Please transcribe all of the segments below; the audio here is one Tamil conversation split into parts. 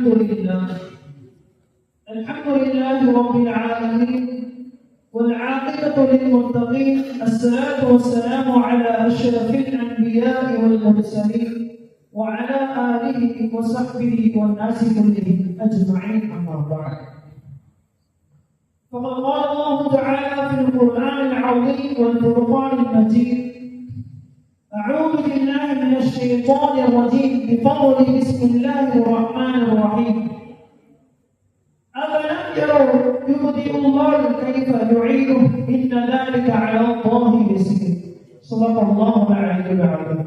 الحمد لله. الحمد لله رب العالمين والعاقبة للمتقين الصلاة والسلام على أشرف الأنبياء والمرسلين وعلى آله وصحبه والناس كلهم أجمعين أما بعد. فقد قال الله تعالى في القرآن العظيم والفرقان المجيد أعوذ بالله من الشيطان الرجيم بقول بسم الله الرحمن الرحيم أفلم يروا يبدئ الله كيف يعيده إن ذلك على الله يسير صدق الله العلي العظيم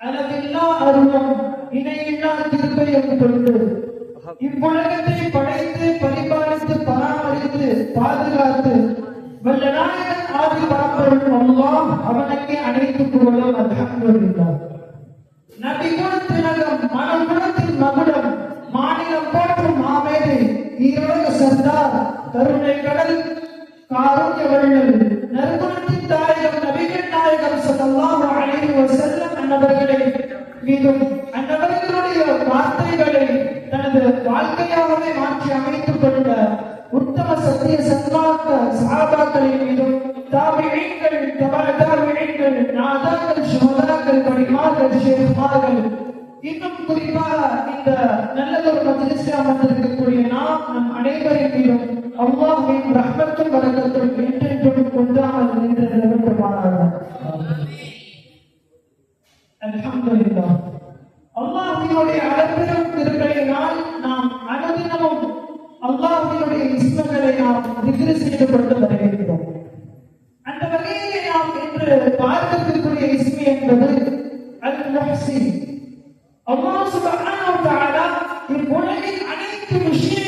அளவில்லா அருளும் இணையில்லா திருப்பையும் கொண்டு இவ்வுலகத்தை அல்லாஹ் அவனுக்கு அனைத்து புகழும் அல்ஹம்துலில்லாஹ் நபி குணத்தினகம் மனம் மகுடம் மாநிலம் போற்றும் மாமேதை ஈரோடு சர்தார் கருணை கடல் காருண்ய வள்ளல் நற்குணத்தின் தாயகம் நபிகள் நாயகம் ஸல்லல்லாஹு அலைஹி வஸல்லம் அன்னவர்களை மீதும் அன்னவர்களுடைய வார்த்தைகளை தனது வாழ்க்கையாகவே மாற்றி அமைத்துக் கொண்ட உத்தம சத்திய சன்மார்க்க சஹாபாக்களின் மீதும் தாபிஈன்கள் தபா நாதாக்கள் சுமதாக்கள் படிமார்கள் ஷேഖ்மார்கள் இன்னும் குறிப்பாக இந்த நல்லதொரு மஜ்லிஸில் அமர்ந்திருக்கக்கூடிய நாம் நம் அனைவரின் மீதும் அல்லாஹ்வின் ரஹ்மத்தும் வரக்கத்தும் என்றென்றும் கொண்டாமல் நின்று நிலவட்டுமானார்கள் அல்ஹம்துலில்லாஹ் அல்லாஹ்வினுடைய அளப்பெரும் திருப்பையினால் நாம் அனுதினமும் அல்லாஹ்வினுடைய இஸ்மங்களை நாம் திகிரி செய்து கொண்டு வருகின்றோம் அந்த வகையிலே நாம் இன்று பார்க்கக்கூடிய இஸ்மி என்பது அல் முஹ்சின் அல்லாஹ் சுப்ஹானஹு வ தஆலா இவ்வுலகின் அனைத்து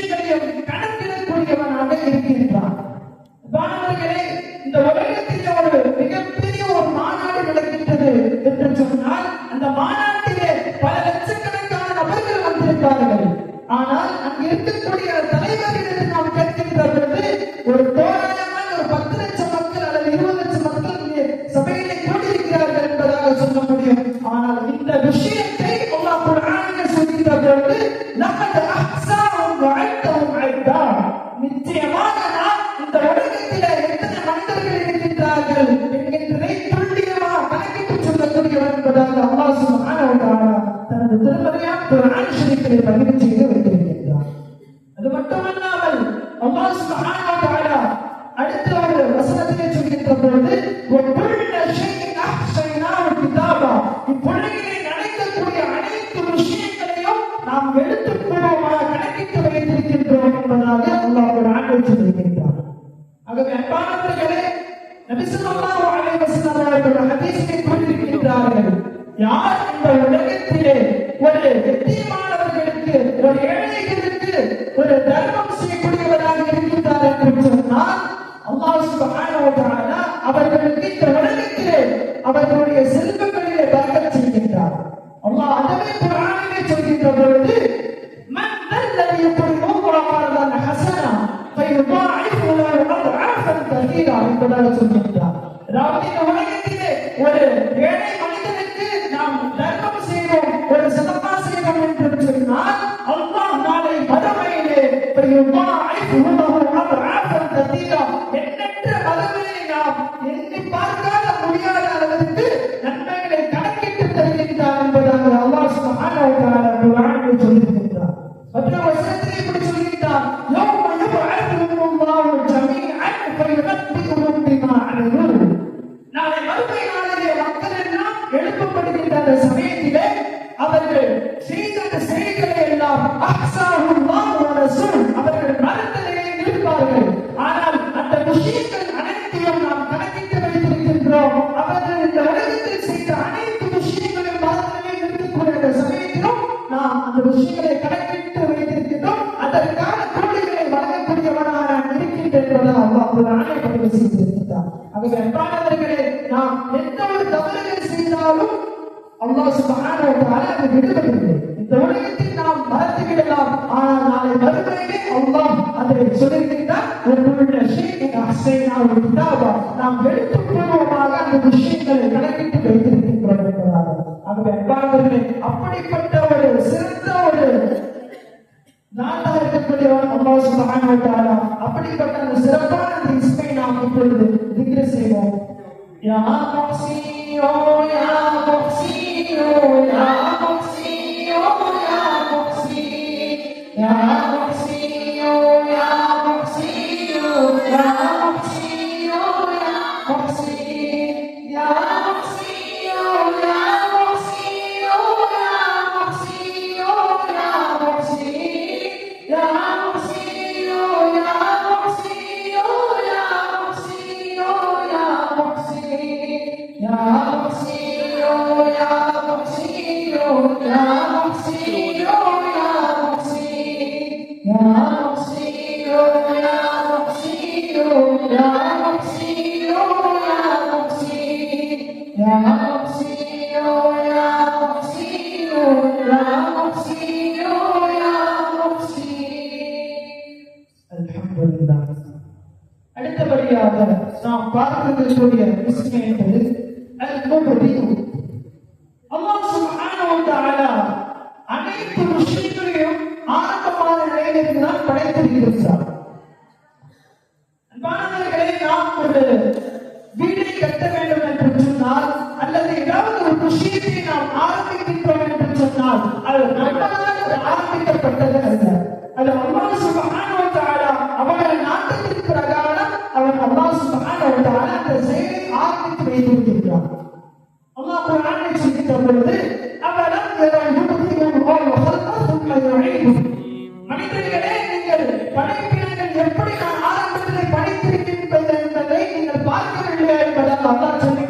விஷயத்தில் மன்னிப்பு செய்து வைத்திருக்கின்றார் அது மட்டுமல்லாமல் அல்லாஹ் சுப்ஹானஹு அடுத்த ஒரு வசனத்திலே சொல்கின்ற பொழுது ஒவ்வொரு விஷயம் அஹ்சைனாஹு கிதாபா. இப்புள்ளிகளை நடக்கக்கூடிய அனைத்து விஷயங்களையும் நாம் எடுத்துக்கொள்ள சுபஹானஹு தஆலா அவர்களுக்கு இந்த உலகத்திலே அவர்களுடைய செல்வங்களிலே பரக்கத் செய்கின்றார். அல்லாஹ் அதவே குர்ஆனிலே சொல்கின்ற பொழுது மன் சொல்கின்றார். ஒரு ஏழை ஆகவே அன்பானவர்களே நாம் எந்த ஒரு தவறுகள் செய்தாலும் அல்லாஹ் சுபஹானஹு வ தஆலா அதை விடுவதில்லை நாம் மறந்து விடலாம் ஆனால் நாளை மறுமையிலே அந்த விஷயங்களை அப்படிப்பட்ட ஒரு சிறந்த ஒரு நாட்டாக இருக்கக்கூடியவன் அல்லாஹ் சுபஹானஹு அப்படிப்பட்ட அந்த சிறப்பான இஸ்மை நாம் இப்பொழுது Yeah. அடுத்தபடியாக நாம் பார்க்கக்கூடிய விஷயம் என்பது கண்டபடியும் அல்லாஹ் சுப்ஹானஹு வ அனைத்து விஷயங்களையும் ஆரம்பமான நிலையிலிருந்து தான் படைத்திருக்கிறார் அன்பானவர்களே நாம் ஒரு வீடை கட்ட வேண்டும் என்று சொன்னால் அல்லது ஏதாவது ஒரு விஷயத்தை நாம் ஆரம்பிக்கின்றோம் என்று சொன்னால் அது யோசித்த பொழுது அவரிடம் யூடியூப் ثم يعيده எப்படி நான் ஆரம்பத்தில் படைத்திருக்கின்றது என்பதை நீங்கள் பார்க்கவில்லை என்பதால் அல்லாஹ் சொல்லி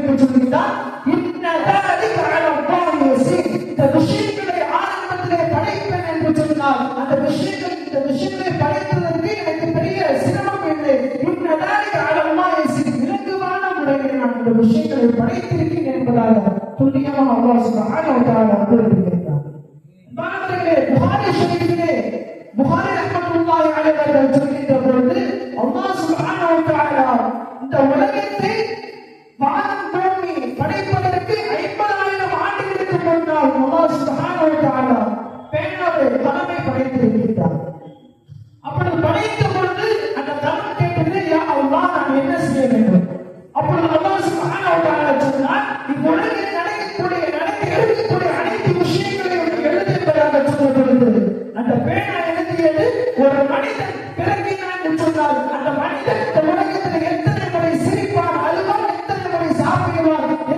সাথে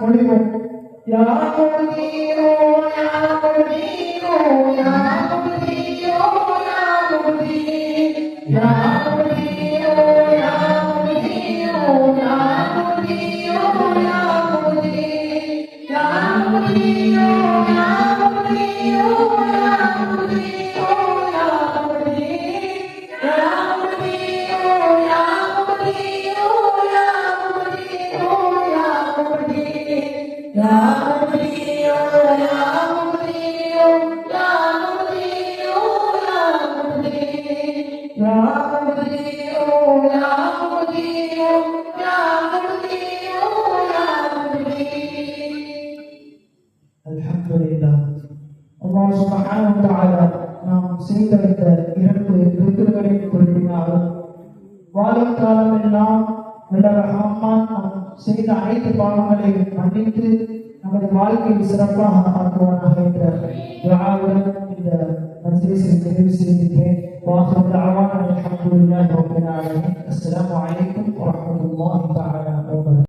முடியும் யாரு தீரோ யாரு தீரோ யாரு அல்லாஹ் சுப்ஹானஹு வ தஆலா நாம் செய்த இந்த இரண்டு திக்ருகளையும் குறிப்பினார் வாழும் காலம் எல்லாம் நல்ல ரஹ்மான் நாம் செய்த அனைத்து பாவங்களை மன்னித்து நமது வாழ்க்கையை சிறப்பாக ஆக்குவானாக என்ற இந்த نفسي بنفسي به وآخر دعوانا الحمد لله رب العالمين. السلام عليكم ورحمة الله تعالى وبركاته.